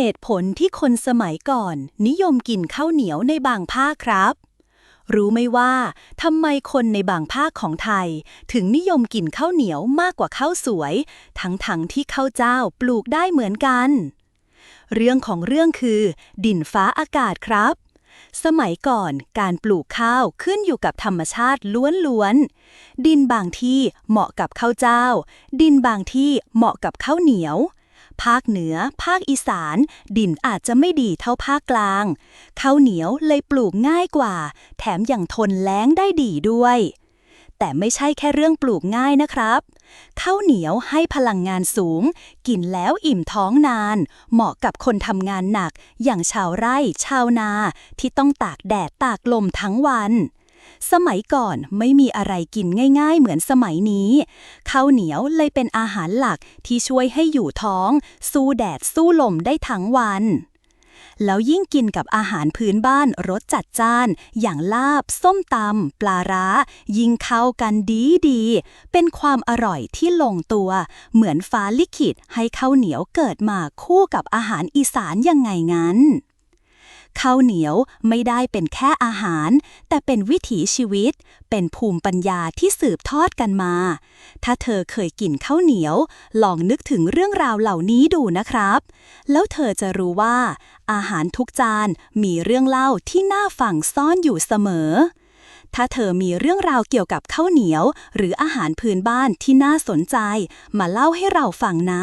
เหตุผลที่คนสมัยก่อน นิยมกินข้าวเหนียวในบางภาคครับ รู้ไหมว่าทำไมคนในบางภาคของไทย ถึงนิยมกินข้าวเหนียวมากกว่าข้าวสวย ทั้งๆที่ข้าวเจ้าปลูกได้เหมือนกัน เรื่องของเรื่องคือ ดินฟ้าอากาศครับสมัยก่อนการปลูกข้าวขึ้นอยู่กับธรรมชาติล้วนๆ ดินบางที่เหมาะกับข้าวเจ้า ดินบางที่เหมาะกับข้าวเหนียว ภาคเหนือ ภาคอีสาน ดินอาจจะไม่ดีเท่าภาคกลาง ข้าวเหนียวเลยปลูกง่ายกว่า แถมยังทนแล้งได้ดีด้วย แต่ไม่ใช่แค่เรื่องปลูกง่ายนะครับข้าวเหนียวให้พลังงานสูง กินแล้วอิ่มท้องนาน เหมาะกับคนทำงานหนัก อย่างชาวไร่ ชาวนา ที่ต้องตากแดดตากลมทั้งวัน สมัยก่อนไม่มีอะไรกินง่ายๆ เหมือนสมัยนี้ ข้าวเหนียวเลยเป็นอาหารหลักที่ช่วยให้อยู่ท้อง สู้แดดสู้ลมได้ทั้งวัน แล้วยิ่งกินกับอาหารพื้นบ้านรสจัดจ้าน อย่างลาบ ส้มตำปลาร้า ยิ่งเข้ากันดีดีๆเป็นความอร่อยที่ลงตัว เหมือนฟ้าลิขิตให้ข้าวเหนียวเกิดมาคู่กับอาหารอีสานยังไงงั้น ข้าวเหนียวไม่ได้เป็นแค่อาหาร แต่เป็นวิถีชีวิต เป็นภูมิปัญญาที่สืบทอดกันมา ถ้าเธอเคยกินข้าวเหนียว ลองนึกถึงเรื่องราวเหล่านี้ดูนะครับ แล้วเธอจะรู้ว่า อาหารทุกจานมีเรื่องเล่าที่น่าฟังซ่อนอยู่เสมอถ้าเธอมีเรื่องราวเกี่ยวกับข้าวเหนียว หรืออาหารพื้นบ้านที่น่าสนใจ มาเล่าให้เราฟังนะ